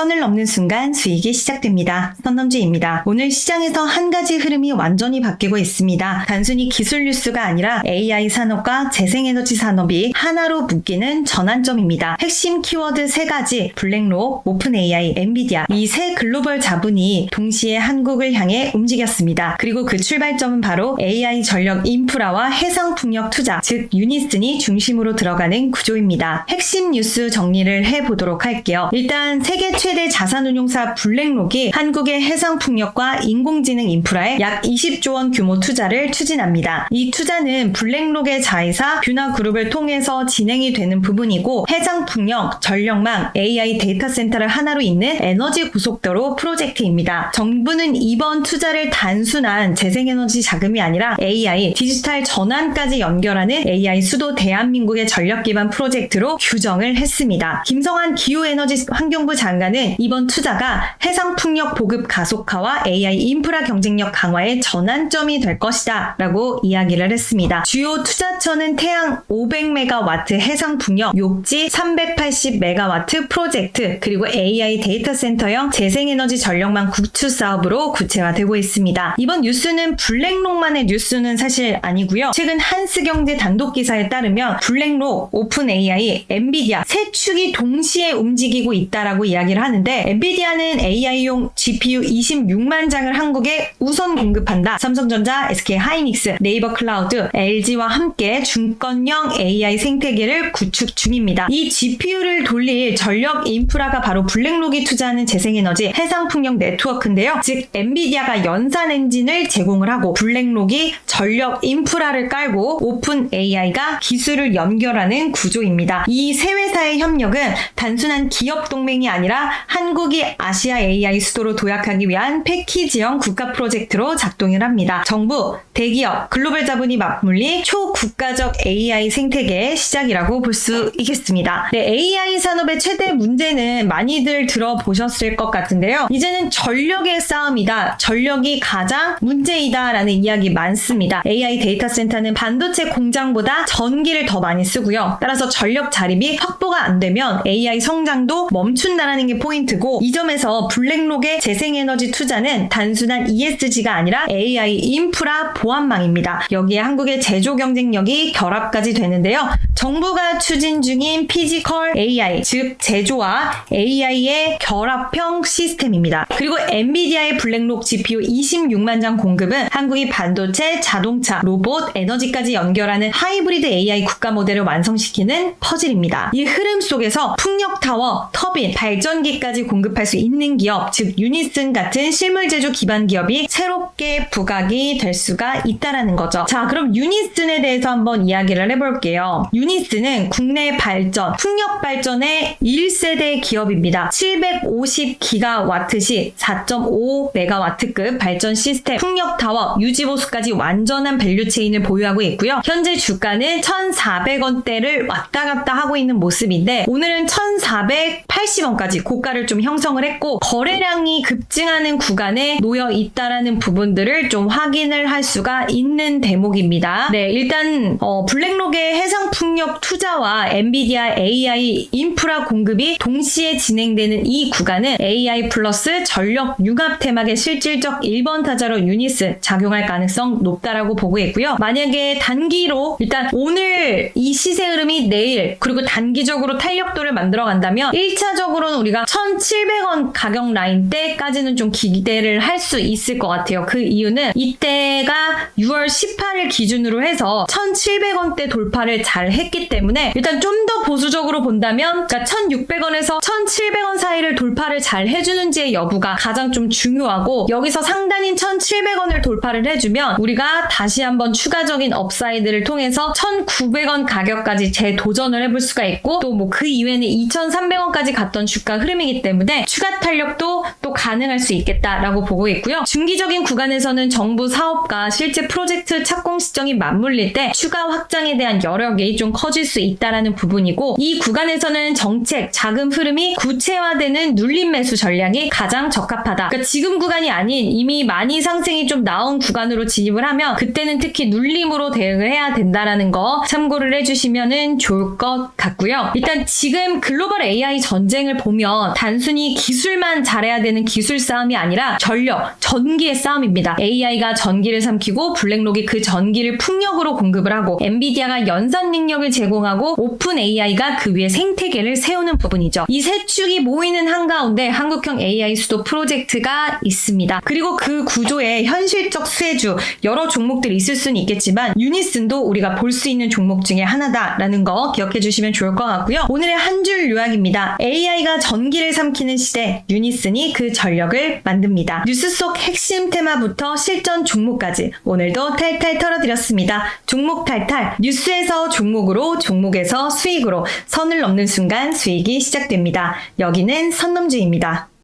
선을 넘는 순간 수익이 시작됩니다. 선넘주입니다. 오늘 시장에서 한 가지 흐름이 완전히 바뀌고 있습니다. 단순히 기술 뉴스가 아니라 AI 산업과 재생에너지 산업이 하나로 묶이는 전환점입니다. 핵심 키워드 세 가지, 블랙록, 오픈 AI, 엔비디아 이 세 글로벌 자본이 동시에 한국을 향해 움직였습니다. 그리고 그 출발점은 바로 AI 전력 인프라와 해상 풍력 투자, 즉 유니슨이 중심으로 들어가는 구조입니다. 핵심 뉴스 정리를 해보도록 할게요. 일단 세계 최대 자산운용사 블랙록이 한국의 해상 풍력과 인공지능 인프라에 약 20조 원 규모 투자를 추진합니다. 이 투자는 블랙록의 자회사 뷰나그룹을 통해서 진행이 되는 부분이고 해상 풍력, 전력망, AI 데이터 센터를 하나로 잇는 에너지 고속도로 프로젝트입니다. 정부는 이번 투자를 단순한 재생에너지 자금이 아니라 AI, 디지털 전환까지 연결하는 AI 수도 대한민국의 전력 기반 프로젝트로 규정을 했습니다. 김성환 기후에너지 환경부 장관은 이번 투자가 해상 풍력 보급 가속화와 AI 인프라 경쟁력 강화의 전환점이 될 것이다 라고 이야기를 했습니다. 주요 투자처는 태양 500메가와트 해상 풍력, 욕지 380메가와트 프로젝트, 그리고 AI 데이터 센터형 재생에너지 전력망 구축 사업으로 구체화되고 있습니다. 이번 뉴스는 블랙록만의 뉴스는 사실 아니고요. 최근 한스경제 단독 기사에 따르면 블랙록, 오픈 AI, 엔비디아 세 축이 동시에 움직이고 있다라고 이야기를 하는데 엔비디아는 AI용 GPU 26만 장을 한국에 우선 공급한다. 삼성전자, SK 하이닉스, 네이버 클라우드, LG와 함께 중건형 AI 생태계를 구축 중입니다. 이 GPU를 돌릴 전력 인프라가 바로 블랙록이 투자하는 재생에너지 해상풍력 네트워크인데요. 즉 엔비디아가 연산 엔진을 제공을 하고 블랙록이 전력 인프라를 깔고 오픈 AI가 기술을 연결하는 구조입니다. 이 세 회사의 협력은 단순한 기업 동맹이 아니라 한국이 아시아 AI 수도로 도약하기 위한 패키지형 국가 프로젝트로 작동을 합니다. 정부, 대기업, 글로벌 자본이 맞물리 초국가적 AI 생태계의 시작이라고 볼 수 있겠습니다. 네, AI 산업의 최대 문제는 많이들 들어보셨을 것 같은데요. 이제는 전력의 싸움이다. 전력이 가장 문제이다라는 이야기 많습니다. AI 데이터 센터는 반도체 공장보다 전기를 더 많이 쓰고요. 따라서 전력 자립이 확보가 안 되면 AI 성장도 멈춘다라는 게 포인트고 이 점에서 블랙록의 재생에너지 투자는 단순한 ESG가 아니라 AI 인프라 보안망입니다. 여기에 한국의 제조 경쟁력이 결합까지 되는데요. 정부가 추진 중인 피지컬 AI, 즉 제조와 AI의 결합형 시스템입니다. 그리고 엔비디아의 블랙록 GPU 26만 장 공급은 한국이 반도체, 자동차, 로봇, 에너지까지 연결하는 하이브리드 AI 국가 모델을 완성시키는 퍼즐입니다. 이 흐름 속에서 풍력 타워, 터빈, 발전기 까지 공급할 수 있는 기업, 즉 유니슨 같은 실물 제조 기반 기업이 새롭게 부각이 될 수가 있다라는 거죠. 자, 그럼 유니슨에 대해서 한번 이야기를 해볼게요. 유니스는 국내 발전, 풍력 발전의 1세대 기업입니다. 750기가와트시 4.5메가와트급 발전 시스템, 풍력 타워, 유지 보수까지 완전한 밸류 체인을 보유하고 있고요. 현재 주가는 1,400원대를 왔다 갔다 하고 있는 모습인데 오늘은 1,480원까지 고가를 좀 형성을 했고 거래량이 급증하는 구간에 놓여 있다라는 부분들을 좀 확인을 할 수가 있는 대목입니다. 네, 일단 어, 블랙록의 해상 풍력 투자와 엔비디아 AI 인프라 공급이 동시에 진행되는 이 구간은 AI 플러스 전력 융합 테막의 실질적 1번 타자로 유니스 작용할 가능성 높다라고 보고 있고요. 만약에 단기로 일단 오늘 이 시세 흐름이 내일 그리고 단기적으로 탄력도를 만들어 간다면 1차적으로는 우리가 1,700원 가격 라인 때까지는 좀 기대를 할 수 있을 것 같아요. 그 이유는 이때가 6월 18일 기준으로 해서 1,700원대 돌파를 잘 했기 때문에 일단 좀 더 보수적으로 본다면 그러니까 1,600원에서 1,700원 사이를 돌파를 잘 해주는지의 여부가 가장 좀 중요하고 여기서 상단인 1,700원을 돌파를 해주면 우리가 다시 한번 추가적인 업사이드를 통해서 1,900원 가격까지 재도전을 해볼 수가 있고 또 뭐 그 이후에는 2,300원까지 갔던 주가 흐름 이기 때문에 추가 탄력도 또 가능할 수 있겠다라고 보고 있고요. 중기적인 구간에서는 정부 사업과 실제 프로젝트 착공 시점이 맞물릴 때 추가 확장에 대한 여력이 좀 커질 수 있다라는 부분이고 이 구간에서는 정책, 자금 흐름이 구체화되는 눌림 매수 전략이 가장 적합하다. 그러니까 지금 구간이 아닌 이미 많이 상승이 좀 나온 구간으로 진입을 하면 그때는 특히 눌림으로 대응을 해야 된다라는 거 참고를 해주시면 좋을 것 같고요. 일단 지금 글로벌 AI 전쟁을 보면 단순히 기술만 잘해야 되는 기술 싸움이 아니라 전력, 전기의 싸움입니다. AI가 전기를 삼키고 블랙록이 그 전기를 풍력으로 공급을 하고 엔비디아가 연산 능력을 제공하고 오픈 AI가 그 위에 생태계를 세우는 부분이죠. 이 세 축이 모이는 한가운데 한국형 AI 수도 프로젝트가 있습니다. 그리고 그 구조에 현실적 수혜주 여러 종목들이 있을 수는 있겠지만 유니슨도 우리가 볼 수 있는 종목 중에 하나다라는 거 기억해 주시면 좋을 것 같고요. 오늘의 한 줄 요약입니다. AI가 전 기를 삼키는 시대 유니슨이 그 전력을 만듭니다. 뉴스 속 핵심 테마부터 실전 종목까지 오늘도 탈탈 털어드렸습니다. 종목 탈탈 뉴스에서 종목으로 종목에서 수익으로 선을 넘는 순간 수익이 시작됩니다. 여기는 선넘주입니다.